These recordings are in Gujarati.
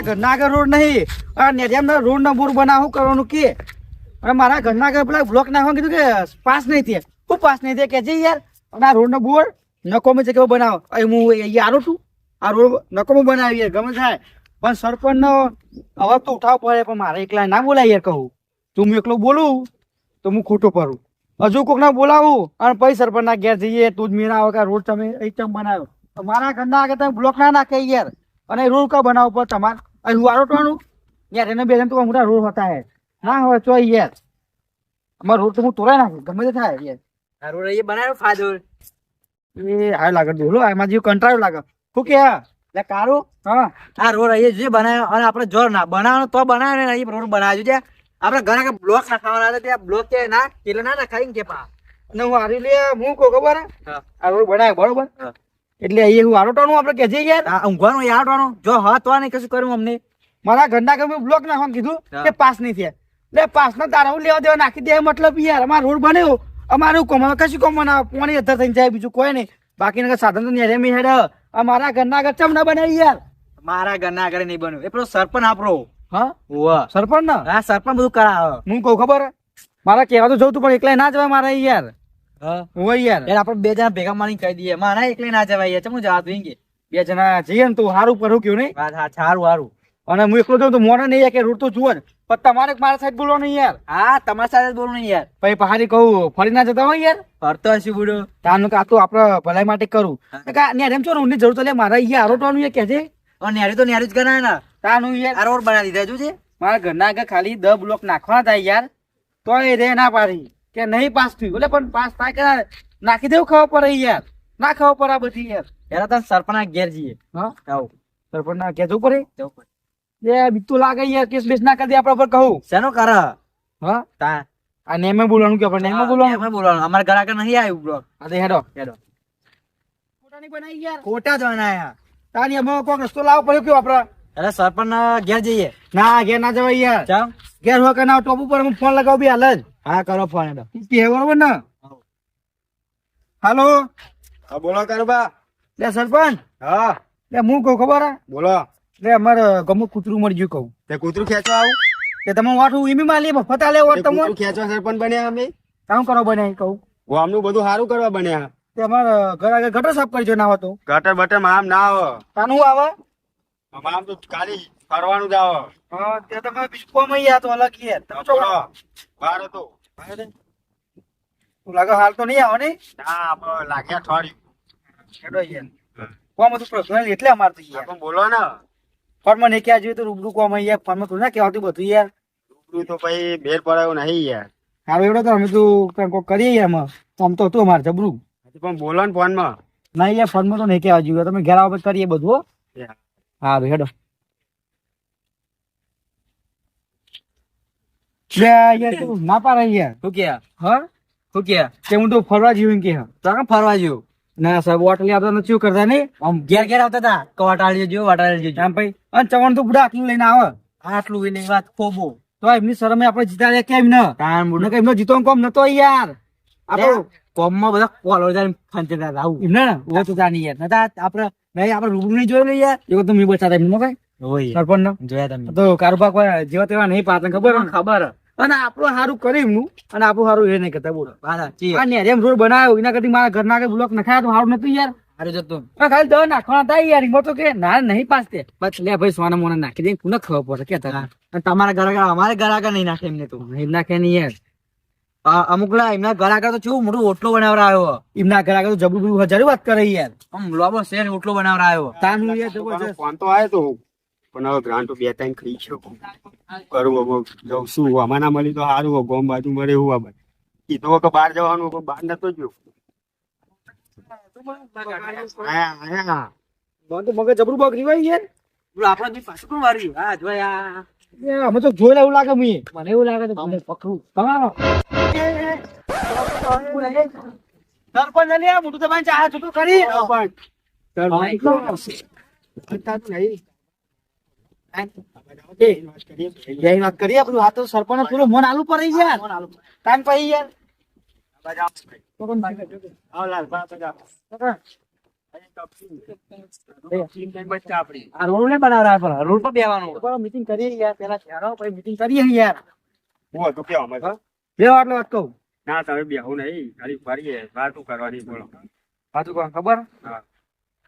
મારા ઘરના આગળ રોડ નહીં. આ નેરિયામના રોડ નો બોર બનાવું કરવાનું કે? અને મારા ઘરના આગળ પેલા બ્લોક નાખવાનું કીધું કે, પાસ નહીં થયા. હું પાસ નહીં થયા? કે છે યાર, અને આ રોડ નો બોર નકોમી જગ્યાએ બનાવો? અહીં હું અહીંયા આરો છું. આ રોડ નકોમો બનાવી ગમે થાય. પણ સરપંચ નો અવાજ તો ઉઠાવવો પડે, પણ મારે એકલા ના બોલાય યાર કહું. તું હું એકલો બોલું, તો હું ખોટો પડું. હજુ કોક ના બોલાવું, અને પછી સરપંચ ના ઘેર જઈએ, તું જ મેરા આવે રોડ તમે એકદમ બનાવ્યો. મારા ઘરના આગળ તમે બ્લોક ના નાખે યાર. અને રોડ કા બનાવો પડે તમારે અહીં હું આરોટવાનું યાર એને બેન તો મોટા રોડ હોતા હે. ના હોય તો યાર. અમારો રોડ તો હું તોડાઈ નાખું. ગમે તે થાય યાર. આ રોડ અહીંયા બનાવ્યો ફાયદો એ હાય લાગે બોલો આમાં જેવું કંટાળો લાગે. શું કે? એટલે કારું હા. આ રોડ અહીંયા જે બનાવ્યો અને આપણે જોર ના બનાવવાનો તો બનાવ્યો ને અહીંયા રોડ બનાવ્યો છે. આપણે ઘણા કે બ્લોક નાખવાના હતા ત્યાં બ્લોક કે ના એટલે ના નાખાય ને કે પા. ને હું હારી લે હું કહું ખબર. આ રોડ બનાવ્યો બરોબર. એટલે એ હું આરોટવાનું આપણે કહેજે યાર. ઊંઘવાનું યાર યાડવાનું જો હા તો નહીં કશું કર્યું અમને. મારા ઘરના કે બ્લોક નાખવાનું કીધું હા. કે પાસ નહીં થયા. એટલે પાસ ના તારા હું લેવા દેવા નાખી દે મતલબ યાર. અમારો રોડ બન્યો. અમારું કોમ કશું કોમ ના પોણી અધર થઈને જાય બીજું કોઈ નહીં. બાકી નગર સાધન તો નેરે મેં હેડ. અમારા ઘરના આગળ ચમ ના બનાવી યાર? મારા ઘરના આગળ નહીં બન્યું. એ પેલો સરપંચ આપણો. હા? ઓવા સરપંચ ના આ સરપંચ બધું કરાવે હું કહું ખબર? હે? મારા કહેવા તો જવું તું પણ એકલા ના જવાય મારે યાર. હા. યાર યાર આપણે બે જણા ભેગા મારી કહી દઈએ. મારા એકલે ના જવાય યાર ચમું જવા તું બે જણા જઈએ ને તું સારું પર કયું નહીં. વાત હા સારું સારું અને હું એકલો જાઉં તો મોડા નહીં કે રૂટ તો જુઓ ને પણ તમારે મારા સાઈડ બોલવાનું યાર? હા તમારા સાથે જ બોલું નહીં યાર. પછી પહાડી કહું ફરી ના જતા હોય યાર? ફરતો હશે બુડો. તાનું કે આ તો આપણે ભલાઈ માટે કરું. હા. કા ન્યારે એમ છો ઊંડી જરૂર તો લે મારા અહીંયા આરોટવાનું યાર કે છે? અને નેરી તો નેરી જ ગણાય ને. તાનું યાર. આરોટ બનાવી દીધા છે. મારા ઘરના આગળ ખાલી દ બ્લોક નાખવાના થાય યાર. તો એ રે ના પાડી. કે નહીં પાસ થયું. એટલે પણ પાસ થાય કે નાખી દેવું ખબર પડે યાર. ના ખબર પડે આ બધી યાર. એના તો સરપંચ ઘેર જઈએ. હા? આવું. સરપંચ ના જવું પડે? જવું પડે. એ બીતું લાગે યાર કેસ બેસ ના કરી દે આપણા પર કહું. શેનો કર? હા? તા. આ નેમે બોલવાનું કે આપણે? નેમે બોલવાનું? નેમે બોલવાનું. અમારા ઘર આગળ નહીં આવ્યું બ્લોક આ દે હેડો. હેડો. ખોટા નહીં બનાવી યાર. ખોટા જ બનાયા. તાની અમે કોક રસ્તો લાવો પડ્યો કે આપડે અરે સરપંચ ઘેર જઈએ. ના ઘેર ના જવાય યાર. ચાલ. ઘેર હોય કે ના ટોપ ઉપર હું ફોન લગાવું બી હાલ જ. હા કરો ફોન હેડો કે બરોબર ને? હાલો. હા બોલો કારુબા. લે સરપંચ. હા. લે હું કહું ખબર બોલો. લે અમારે ગમું કૂતરું મળી ગયું કહું. તે કૂતરું ખેંચો આવું? કે તમે વાઠું ઈમી માલી ફતા લેવો તે તમે ખેંચો ખેંચવા સરપંચ બન્યા અમે? કામ કરો બને કહું. ગામનું બધું સારું કરવા બન્યા. તે અમારે ઘર આગળ ગટર સાફ કરજો ના હોતો ગટર બટર આમ ના આવે. કાનું આવે. આમાં તો ખાલી ફરવાનું જ આવે. હા તે તમે બીજું કોમ અહીંયા તો અલગ યાર તમે છો? બહાર હતો. લાગે હાલ તો નહીં આવે ને ના લાગ્યા અઠવાડિયું. હેડો યાર. કોમ હતું પર્સનલ એટલે અમારે તો યાર. બોલો ને. ફોનમાં નહીં ક્યાં જોઈએ તો રૂબરૂ કોમ અહીંયા ફોનમાં તું ના કહેવાતું બધું યાર? રૂબરૂ તો પછી બેર પડાયો નહીં યાર. હારું એવડો તો અમે તું કોક કરીએ એમાં. આમ તો હતું અમારે જબરું. પણ બોલો ને ફોનમાં. ના યાર ફોનમાં તો નહીં કહેવા જોઈએ તમે ઘેર આવો પછી કરીએ બધું હારું હેડો. તું ના પાડે યાર શું કે? હા? શું કે? કે હું તો ફરવા જેવું કે. ફરવા જેવું? ના સાહેબ હોટલ આપતા નથી શું કરતા નહીં આમ ઘેર ઘેર આવતા હતા? કવાટાળી વટાળી જો વટાળી જોજો આમ ભાઈ અને ચવણ તો બુડા આટલું લઈને આવે. આટલું એની વાત ખોબો. તો એમની શરમે આપણે જીતા લે કેમ ન? તાન બુડો એમનો જીતો કોમ નતો યાર. આપણો કોમમાં બધા કોલ જાય ફંચેતા હતા આવું. એમને ને જાણી યાર. નતા આપણે નહીં આપણે રૂબરૂ નહીં જોયેલું યાર એવું તો મેં બચાતા એમને ભાઈ? સરપંચ નો જોયા તમે. તો કારોબાર કોઈ જેવા તેવા નહીં પાતા ખબર ખબર અને આપણું સારું એમનું અને આપણું સારું એ નહીં કરતા બોલો. આ નેરેમ રોડ બનાવ્યો એના કરતી મારા ઘરના આગળ બ્લોક નખાયા તો સારું નતું યાર. હારું જતું ખાલી દવા નાખવાના હતા યાર એમાં તો કે ના નહીં પાસતે બસ લે ભાઈ સોના મોના નાખી દે પુનઃ ખબર પડે કે તારા તમારા ઘર આગળ અમારે ઘર આગળ નહીં નાખે એમને તો. નહીં નાખે નહીં યાર. આ અમુક લા એમના ઘર આગળ તો કેવું મોટું ઓટલો બનાવરાયો એમના ઘર આગળ તો જબરું હજારો વાત કરે યાર. આમ લોબો શેર ઓટલો બનાવરાયો તાનું યાર જબરજસ્ત. ફોન તો આયો તો પણ હવે ગ્રાન્ટ બે ટાઈમ ખાઈ શકું કરું હવે જઉં શું આમાં ના મળી તો સારું. ગોમ બાજુ મળે એવું આવે કીધું કે બહાર જવાનું પણ બહાર નતો ગયો. હા હા. મગજ જબરું બગડી હોય યાર. આપણે બી પાછું કોણ વાર્યું હા જોયા. અમે તો જોયેલા એવું લાગે મી. મને એવું લાગે તો મને પકડું. તમારો સરપંચ ને મોટું તમારે ચાહ છૂટું કરી. આ સરપંચ મન આલુ પર ગયા ટાઈમ પછી યાર. રોડ નહીં બનાવરા પર રોડ પર બેવાનું મીટિંગ કરીએ યાર પેલા ચારો પછી મીટિંગ કરીએ યાર. હું હતું કેવા અમે બે વાટલો વાત કહું. ના તમે બેહું નહીં ખાલી ફરીએ વાતું કરવાની બોલો. પાછું કોણ ખબર?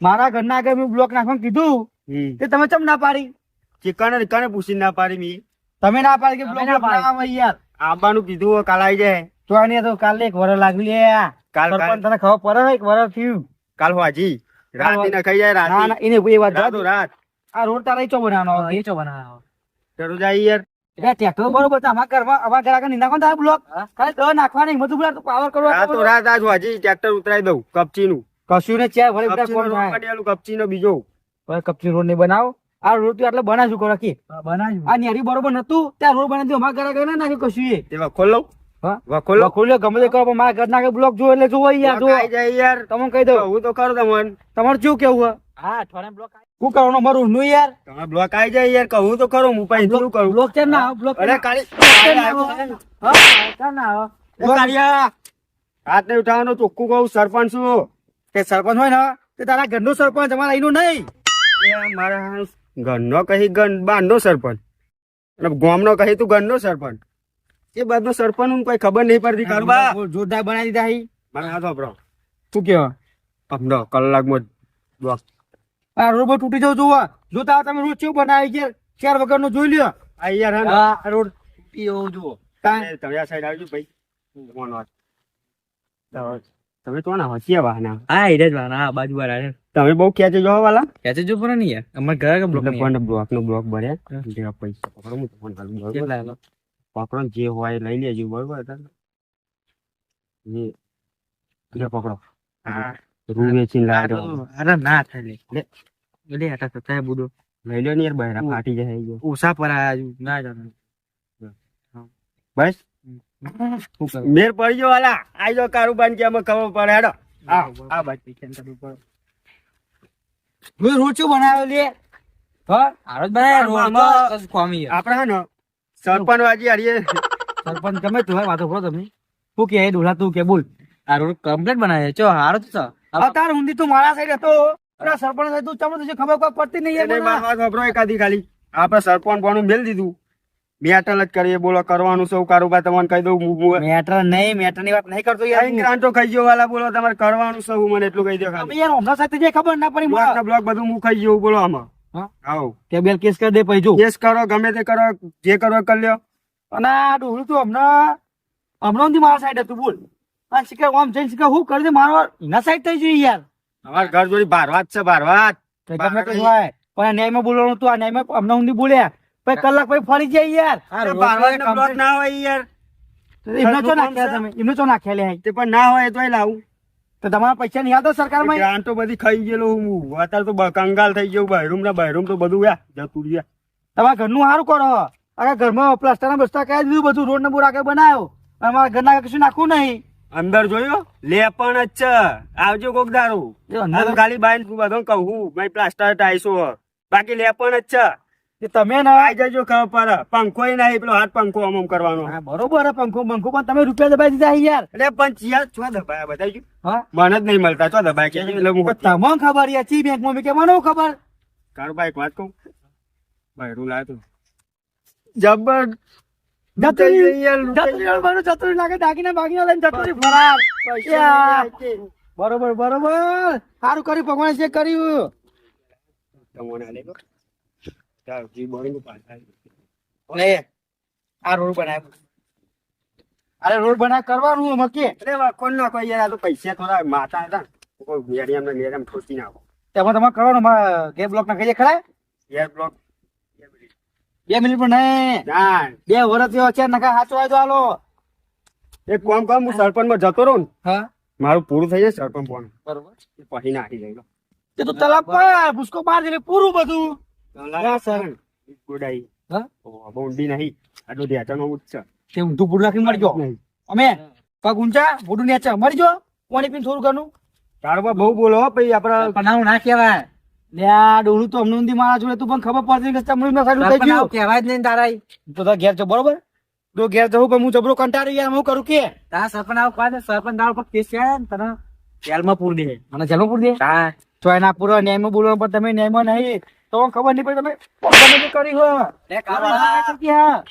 મારા ઘરના આગળ મેં બ્લોક નાખવાનું કીધું તે તમે ચમ ના પાડી? ચિકન અને કને પૂછીને ના પાડી મી. તમે ના પાડી કે બ્લોક ના પાડી. યાર? આંબાનું કીધું કાલ આવી જાય. તો આની તો કાલે એક વરસ લાગ્યું લે કાલ કાલ. તને ખબર પડે એક વર થયું. કાલ હોજી રાત ને ખાઈ જાય રાત ના એને એ વાત રાતો રાત. આ રોડ તારા ચો બનાવવાનો એ ચો બનાવો ચડો જાય યાર. એટલે ટ્રેક્ટર બરોબર છે કરવા આવા ઘરા આગળ નાખો તારા બ્લોક? કાલે ખાલી દવા નાખવાની બધું બોલા પાવર કરવા રાત રાત આજ હોજી ટ્રેક્ટર ઉતરાઈ દઉં કપચી નું કશું ને ચાર ભલે બધા કોણ થાય? કપચી નો બીજો. હવે કપચી રોડ ને બનાવો. આ રોડ તું એટલે બનાવશું કરો કે બનાવ્યું આ નેરી બરોબર નતું ત્યાં રોડ બનાવી અમારા ઘરા ના નાખ્યું કશું એ. તે વખોલ લઉં. હા? વખોલ? ગમે તે કરો પણ મારા ઘરના બ્લોક જો એટલે જોવો યાર જો આઈ જાય યાર. તમે કહી દો હું તો કરું તમને. તમારે શું કેવું હે? હા અઠવાડિયા બ્લોક શું કરવાનું? મારું નું યાર. તમે બ્લોક આઈ જાય યાર કહું તો કરું હું પછી શું કરું? બ્લોક છે ના બ્લોક અરે કાળી એ કાળિયા. હાથ નહીં ઉઠાવવાનો ચોખ્ખું કહું સરપંચ છું. તે સરપંચ હોય ને તે તારા ઘરનો સરપંચ અમારા અહીંનું નહીં. મારા ઘરનો કહી ગન બારનો સરપંચ. અને ગામનો કહી તું ઘરનો સરપંચ. એ બાજુ સરપંચ કોઈ ખબર નહીં પડતી કારુબા જોરદાર બનાવી દીધા હી. મને આ તો શું કેવા અમદો કલાકમાં બ્લોક આ રોડ પર તૂટી જવું જોવા. જોતા તમે રોજ કેવું બનાવી ગયા? ચાર વગરનું જોઈ લ્યો. આ યાર હા ને. આ રોડ. જુઓ. તમે આ સાઈડ આવજો ભાઈ. વાત. તમે તો ના હોય વાહના હા એ જ વાના આ બાજુ વાળા તમે બહુ ખેંચે જો વાલા. ખેંચે જો પણ નહીં યાર. અમાર ઘર બ્લોક બ્લોક નો બ્લોક ભર્યા. પૈસા પકડો હું પકડો જે હોય લઈ લેજો બરોબર? જે પકડો. રૂ વેચીને લાવ્યો અરે ના થાય લે. લે. લે આટા સતાય બુડો. લઈ લો ને યાર બહેરા ફાટી જાય ઉષા પર આયા ના જાણો બસ? મેર પડી ગયો વાલા આઈ જો કારુબાન કે અમે ખબર પડે. હેડો. આ આ બાજુ પીછે કરવું પડે રોજ રોડ બનાવ્યો લે? હા? આરો જ બનાયા રોડ આમાં- તો કશું કોમી આપણે હે ને સરપંચ વાજી હરીએ. સરપંચ ગમે તું વાતો કરો તમે. તું કે ડોલા તું કે બોલ. આ રોડ કમ્પ્લીટ બનાવ્યો છે હારો તો છે. અત્યાર ઊંધી તું મારા સાઈડ હતો. અરે સરપંચ સાહેબ તું ચમ તુજે ખબર કોઈ પડતી નહીં એને મારા વાત વાપરો એકાદી ખાલી. આપણે સરપંચ બોનું મેલ દીધું. મેટલ જ કરીએ બોલો કરવાનું સૌ કારોબાર તમને કહી દઉં હું- મેટર નહીં મેટરની વાત નહીં કરતો યાર. કઈ ગ્રાન્ટો ખાઈ ગયો વાલા બોલો તમારે કરવાનું સૌ મને એટલું કહી દો યાર હમણાં સાથે જે ખબર ના પડી બ્લોક બધું હું ખાઈ ગયું બોલો આમાં. કે કેસ કરી દે પૈજો કેસ કરો ગમે તે કરો જે કરો કર લ્યો. અને ડોહલું તું હમણાં હમણાં થી મારા સાઈડ હતું બોલ. આ શીખે આમ જઈને શીખે હું કરી દે મારો એના સાઈડ થઈ જોઈએ યાર. અમાર ઘર જોડી ભારવાત છે ભારવાત તો ગમે તે હોય. પણ ન્યાયમાં બોલવાનું તું આ ન્યાયમાં હમણાં ઊંધી બોલ્યા. પછી કલાક પછી ફરી જાય યાર. ભારવાત ના હોય યાર. તો એમને ચો નાખ્યા તમે? એમને ચો નાખ્યા લે તે પણ ના હોય તો લાવું. તો તમારા પૈસા નહીં આવતા સરકારમાં? તો બધી ખાઈ ગયેલો હું. અત્યારે તો કંગાલ થઈ ગયું. બહેરૂમ ના બહેરૂમ તો બધું યા જતું રહ્યા. તમારા ઘરનું સારું કરો. અરે ઘરમાં પ્લાસ્ટર ના બસ્તા કયા દીધું બધું રોડ ને બોર આગળ બનાવ્યો. અમારા ઘરના કશું નાખવું નહીં. અંદર જોયો? લે પણ જ છે. આવજો કોક દારૂ. ખાલી બાઈન બધો કહું ભાઈ પ્લાસ્ટર ટાઈસો. બાકી લે પણ જ છે. તમે ને જજો ખબર પંખો નહીં પેલો હાથ પંખો આમ આમ કરવાનો. બરોબર હે પંખો પંખો પણ તમે રૂપિયા દબાઈ દીધા યાર. એટલે પણ ચિયા છો દબાયા બતાવજો હા? મને જ નહીં મળતા છો દબાય કે તમને ખબર યાર ચી બેંક મેં કે મને ખબર? કારો ભાઈ વાત કહું? બહેરું લાય તો. જબર બરોબર બરોબર. સારું કર્યું ભગવાન જે કર્યું. ચાલ જી બોલિંગ પાછા આ રોડ બનાવ્યો અરે રોડ બનાવ કરવાનું કે? અરે કોણ ના કોઈ યાર આ તો પૈસા થોડા માતા હતા. કોઈ મેડિયમ ને મેડિયમ ઠોસી નાખો. તેમાં તમારે કરવાનું મારા ગે બ્લોક ના કહીએ ખરા? Air block. બે મિનિટ પણ નહીં. ના. બે વર્ષ જેવો છે નકા સાચો આવ્યો હાલો એક કામ કામ હું સરપંચમાં જતો રહું ને. હા. મારું પૂરું થઈ જાય સરપંચ પણ બરોબર. પછી નાખી જાય તે તલાબ પર ભૂસકો બાર એટલે પૂરું બધું. સર. ગુડાઈ. હા? ઊંડી નહીં. આટલું ધ્યાન ઊંચ તે ઊંધું પૂરું રાખી મરજો. અમે પગ ઊંચા મોઢું નેચા મરજો. પાણી પીને થોડું ઘણું તારમાં બહુ બોલો પછી આપડે પણ ના કહેવાય. લે આ ડોલું તો અમને ઊંધી મારા જોડે તું પણ ખબર પડતી કે તમને ના સારું થઈ ગયું. કહેવાય જ નહીં તારા તો ઘેર છો બરોબર? તો ઘેર જવું પણ હું જબરો કંટાળી ગયા હું કરું કે? તારા સરપંચ આવું કહે સરપંચ દાળ પર કેસ છે ને તને જેલમાં પૂરી દે. મને જેલમાં પૂરી દે? હા. તો એના પૂરો ન્યાયમાં બોલવા પર તમે ન્યાયમાં નહીં. તો ખબર નહીં પડી તમે તમે જે કરી હો લે કારબા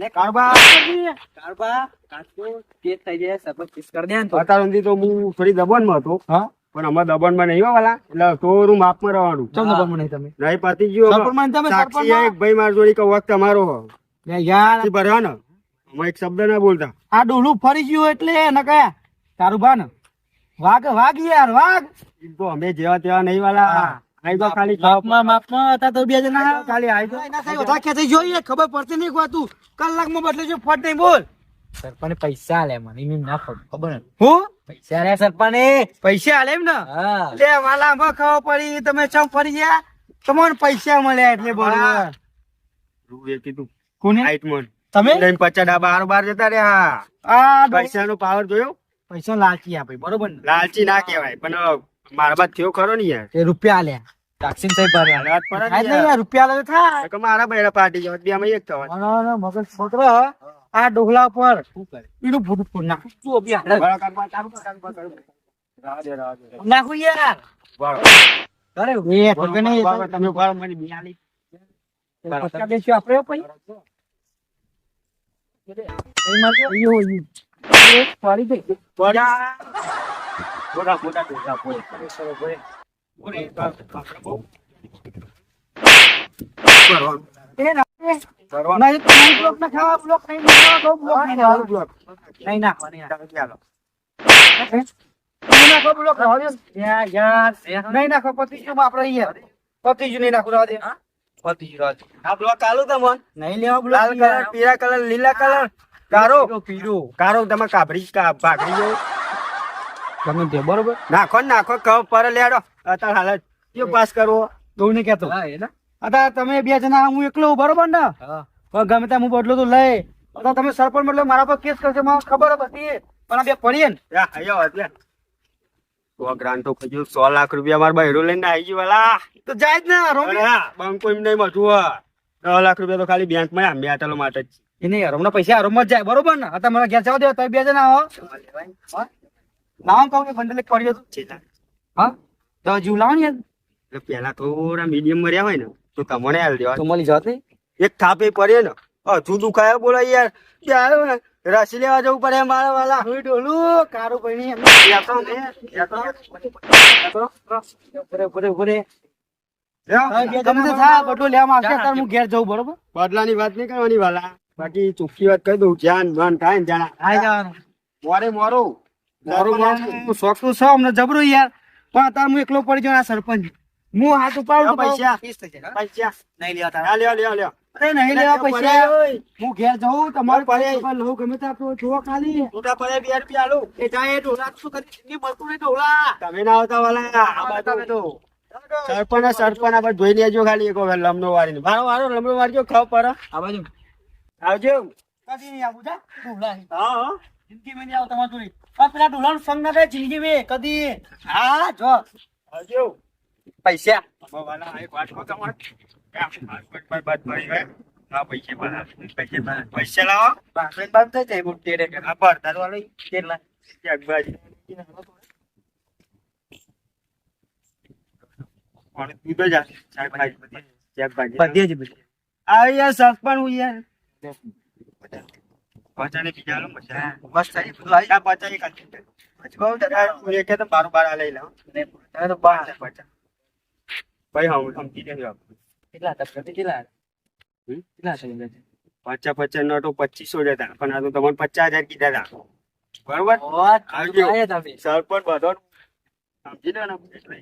લે કારબા કારબા કાચો કેસ થઈ જાય સરપંચ કેસ કરી દે તો. અત્યાર તો હું થોડી દબાણમાં હતો. હા. પણ અમારે દબાણમાં નહીં વાલા. એટલે થોડું માપમાં રહેવાનું. ચમ નંબરમાં નહીં તમે? નહીં પતી ગયું સરપંચમાં તમે સાક્ષી એક ભાઈ માર જોડી કે વખત તમારો. લે યાર. ભર્યો ને. અમે એક શબ્દ ના બોલતા. આ ડોલું ફરી ગયું એટલે ન કયા તારું ભાન. ને વાઘ વાઘ યાર વાઘ. તો અમે જેવા તેવા નહીં વાલા. આઈ ખાલી માપમાં માપમાં હતા તો બે જણા ખાલી આઈ તો એના સાહેબ વધારે ખેંચાઈ જોઈએ ખબર પડતી નહીં કોઈ કલાકમાં બદલે છે ફટ નહીં બોલ. સરપંચ પૈસા લે મને એમ ના ખબર ખબર હું? પૈસા લે સરપંચ. પૈસા આલે એમ ને? લે વાલા માં ખબર પડી તમે ચમ ફરી ગયા? તમને પૈસા મળ્યા એટલે બરોબર રૂએ કીધું. કોને? હાઈટ મન તમે? લઈને પચાસ ડાબા હારો બાર જતા રહ્યા. આ ડો- પૈસા નો પાવર જોયો? પૈસા લાલચી આપે બરોબર લાલચી ના કહેવાય પણ મારા બાદ થયો ખરો ને યાર. એ રૂપિયા સાહેબ જ નહીં યાર, રૂપિયા આલે તો કે મારા બૈરા પાર્ટી જવા બે અમે એક થવા. અને અને મગજ છોકરો આ ડોહલા પર એનું ફોટો ફોડ નાખું. અભી હાલે? યાર. અરે એ તો કે નહીં, તમે મને બિયાલી. પચકા આપણે પછી એ ગઈ. બોલા. બોલા, બોલા, બોલા, બોલા. બોલે, લાલ કલર કારો પીળો કારો તમે કાભરી જેવું ગમે તે બરોબર? નાખો નાખો કવ પર લેડો. અત્યારે હાલ કયો પાસ કરવો? તું ને. કેતો અત્યારે તમે બે જણા હું એકલો બરોબર ને? હા. પણ ગમે ત્યાં હું બદલો તો લઈ. અતા તમે સરપંચ મતલબ મારા પર કેસ કરશે મને ખબર હતી. પણ બે પડીએ ને. યા, આયો એટલે સો તો લાખ રૂપિયા મારા બહેરો લઈને આવી ગયું વાલા. તો જાય જ ને રોમી અરે હા, બંકો એમ નહીં મજું. દસ લાખ રૂપિયા તો ખાલી બેંકમાં બે આટલો માટે જ. એ હરોમના પૈસા હરોમાં જ જાય બરોબર ને? અત્યારે મારા ઘેર જવા દો તમે બે જણા હો? હા? કહું કે બંડલ એક પડી હતું હા? તો હજુ લાવો ને એટલે પેલા થોડા મીડિયમ મર્યા હોય ને તો તમને હાલ દેવા. તો મળી જાત એક થાપે પડે ને હજુ દુખાયો બોલો યાર. ત્યાં રસી લેવા જવું પડે મારા વાલા. ડોલું ડોલું કારું ત્યાં તો ને, તો. તે હું વાત નહીં કરવાની વાલા. બાકી ચોખ્ખી વાત કહી દઉં જ્યાં મન થાય ને જાણા. મોરે મોરું. મોરું હું શોખનું અમને જબરું યાર. પણ અત્યારે હું એકલો પડી જાઉં આ સરપંચ. હું હાથ ઉપાડું પૈસા. પીસ પૈસા. નહીં લેવા હા, લ્યો લ્યો લ્યો અરે નહીં લેવા પૈસા. પડે. હું ઘેર જાઉં તમારું પડે. લઉં ગમે તે આપો જુઓ ખાલી. છૂટા પડે બે રૂપિયા આલું. એ જાય એ શું કરી જિંદગી મળતું નહીં ઢોલા તમે ના આવતા વાલા. આ બાજુ. સરપંચ સરપંચ આપણે જોઈ લેજો ખાલી એક વખત લમડો વાળીને. મારો વારો લમણો વાળજો ખાવ પર. આ બાજુ. આવજો. કદી નહીં આવું જા. હા જિંદગી મેં નહીં આવું તમારી પેલા ઢોલાનો સંગ ના થાય જિંદગી મેં કદી હા જો. આવજો પૈસા. હવે એક વાત કહું તમારે પૈસે લાવો. બાપ થઈ જાય મોટી રે ભરતા વાળો કેટલા શાકભાજી બધી. શાકભાજી બધી જ બધી. આ યાર સરપંચ હું યાર. પચાને બીજા લો મજા બસ થઈ બધું આવી આ પચાને કાઢી દે. પછી બહુ જરા હું એક તો બાર બાર લઈ લઉં જાય તમે તો બાર પચાસ ભાઈ હા સમજી ગયો આપણે. કેટલા હતા? પ્રતિ કેટલા કેટલા થઈ ગયા પચાસ પચાસ નો તો પચીસો જતા પણ આ તો તમને પચાસ હજાર કીધા હતા. બરોબર? સરપંચ બધો સમજી લો ને. એટલે.